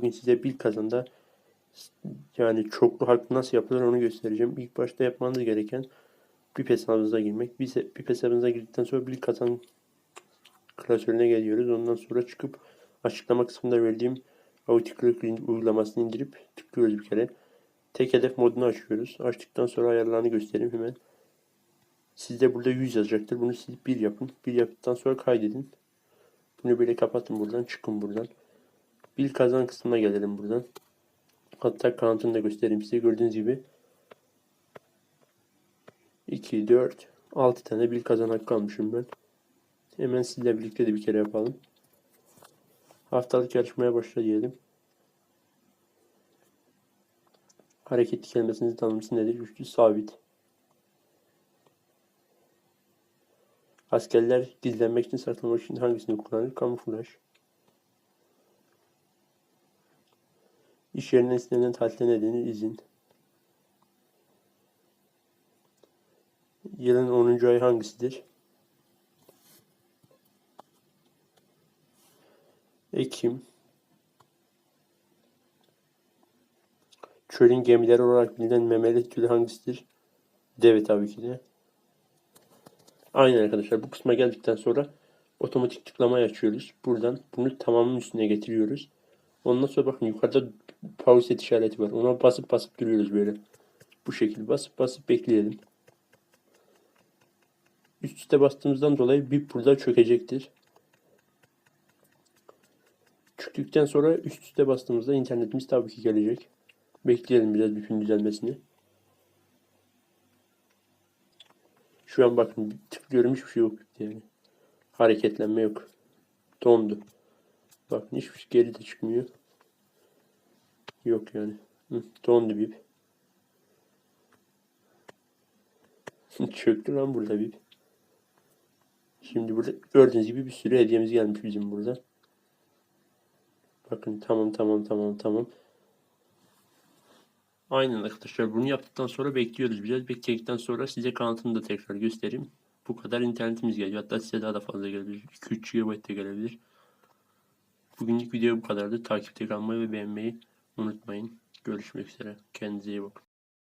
Bugün size bir kazanda yani çoklu harf nasıl yapılır onu göstereceğim. İlk başta yapmanız gereken BIP hesabınıza girmek. Biz BIP hesabınıza girdikten sonra bir kazan klasörüne geliyoruz. Ondan sonra çıkıp açıklama kısmında verdiğim Auticlick uygulamasını indirip tıklıyoruz bir kere. Tek hedef modunu açıyoruz. Açtıktan sonra ayarlarını göstereyim hemen. Sizde burada 100 yazacaktır. Bunu siz bir yapın. Bir yaptıktan sonra kaydedin. Bunu böyle kapatın buradan. Çıkın buradan. Bir kazan kısmına gelelim buradan. Hatta kanıtını da göstereyim size. Gördüğünüz gibi 2, 4, 6 tane bir kazan hakkı almışım ben. Hemen sizle birlikte de bir kere yapalım. Haftalık yarışmaya başla diyelim. Hareketli kelimesinin tanımlısı nedir? Güçlü sabit. Askerler gizlenmek için saklamak için hangisini kullanır? Kamuflaj. İş yerinden istenilen tatilde nedeni izin. Yılın 10. ayı hangisidir? Ekim. Çölün gemileri olarak bilinen memeli türü hangisidir? Deve tabii ki de. Aynen arkadaşlar bu kısma geldikten sonra otomatik tıklamayı açıyoruz. Buradan bunu tamamının üstüne getiriyoruz. Ondan sonra bakın yukarıda pause set işareti var. Ona basıp basıp duruyoruz böyle. Bu şekilde basıp basıp bekleyelim. Üst üste bastığımızdan dolayı bir burada çökecektir. Çöktükten sonra üst üste bastığımızda internetimiz tabii ki gelecek. Bekleyelim biraz bütün düzelmesini. Şu an bakın tıklıyorum hiçbir şey yok yani. Hareketlenme yok. Dondu. Bakın hiçbir şey geri de çıkmıyor. Yok yani. Hı, dondu bip. Çöktü lan burada bip. Şimdi burada gördüğünüz gibi bir sürü hediyemiz gelmiş bizim burada. Bakın tamam tamam tamam tamam. Aynen arkadaşlar bunu yaptıktan sonra bekliyoruz biraz. Bekledikten sonra size kanıtını da tekrar göstereyim. Bu kadar internetimiz geliyor. Hatta size daha da fazla gelebilir. 2-3 GB de gelebilir. Bugünlük video bu kadardı. Takipte kalmayı ve beğenmeyi unutmayın. Görüşmek üzere. Kendinize iyi bakın.